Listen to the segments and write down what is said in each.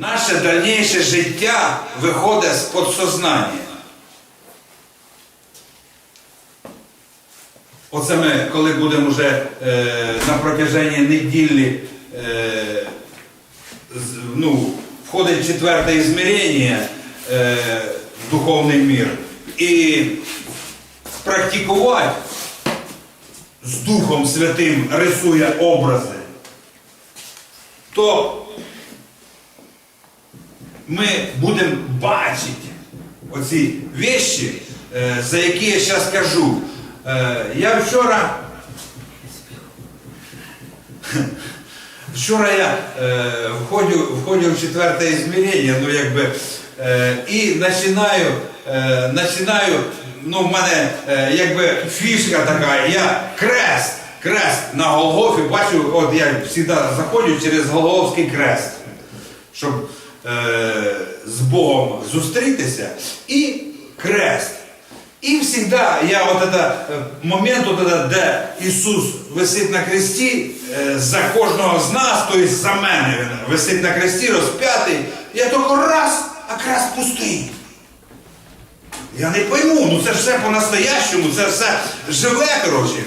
Наше дальніше життя виходить з подсознання. Оце ми, коли будемо вже е, на протяженні неділі е, ну, входить четверте ізмірення е, в духовний мір і практикувати з Духом Святим рисує образи, то ми будемо бачити оці вещі, е, за які я зараз кажу. Е, Я вчора. Вчора я е, входю в четверте ізмірення, ну якби, і починаю, починаю, ну в мене якби фішка така, я крест, крест на Голгофі бачу, от я завжди заходжу через Голгофський крест, щоб з Богом зустрітися, і крест. І завжди я от это, е, момент, от это, де Ісус висить на кресті е, за кожного з нас, тобто за мене він висить на кресті, розп'ятий, я тільки раз, а крест пустий. Я не пойму, ну це все по-настоящему, це все живе, коротше.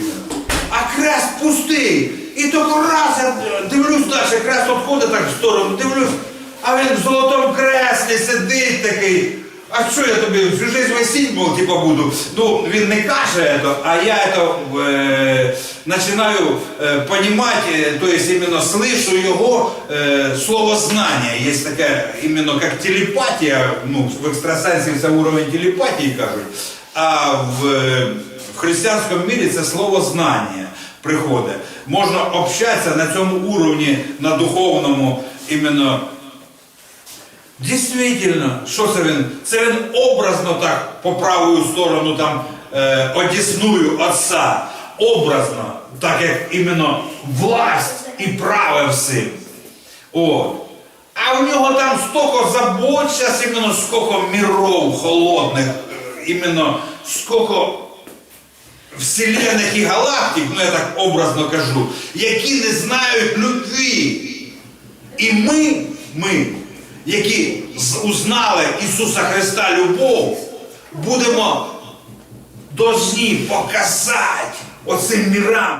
А крест пустий. І тільки раз я дивлюсь далі, крест відходить так в сторону, дивлюсь, в золотому креслі сидить такий. А що я тобі всю жизнь висіть був, типа буду? Ну, він не каже це, а я это е, починаю е, понимать, е, то есть именно слышу його е, слово знання. Є таке, іменно як телепатія, ну, в екстрасенсів це уровень телепатії кажуть, а в, е, в християнському мірі це слово знання приходить. Можна общатися на цьому уровні, на духовному, іменно Дійсно, що це він? Це він образно так по праву сторону там е, одісную отца. Образно, так як іменно власть і праве всім. От. А у нього там столько забот, зараз іменно сколько миров холодних, е, іменно сколько вселенних і галактик, ну я так образно кажу, які не знають любві. І ми, ми, які узнали Ісуса Христа любов, будемо дожні показати оцим мірам.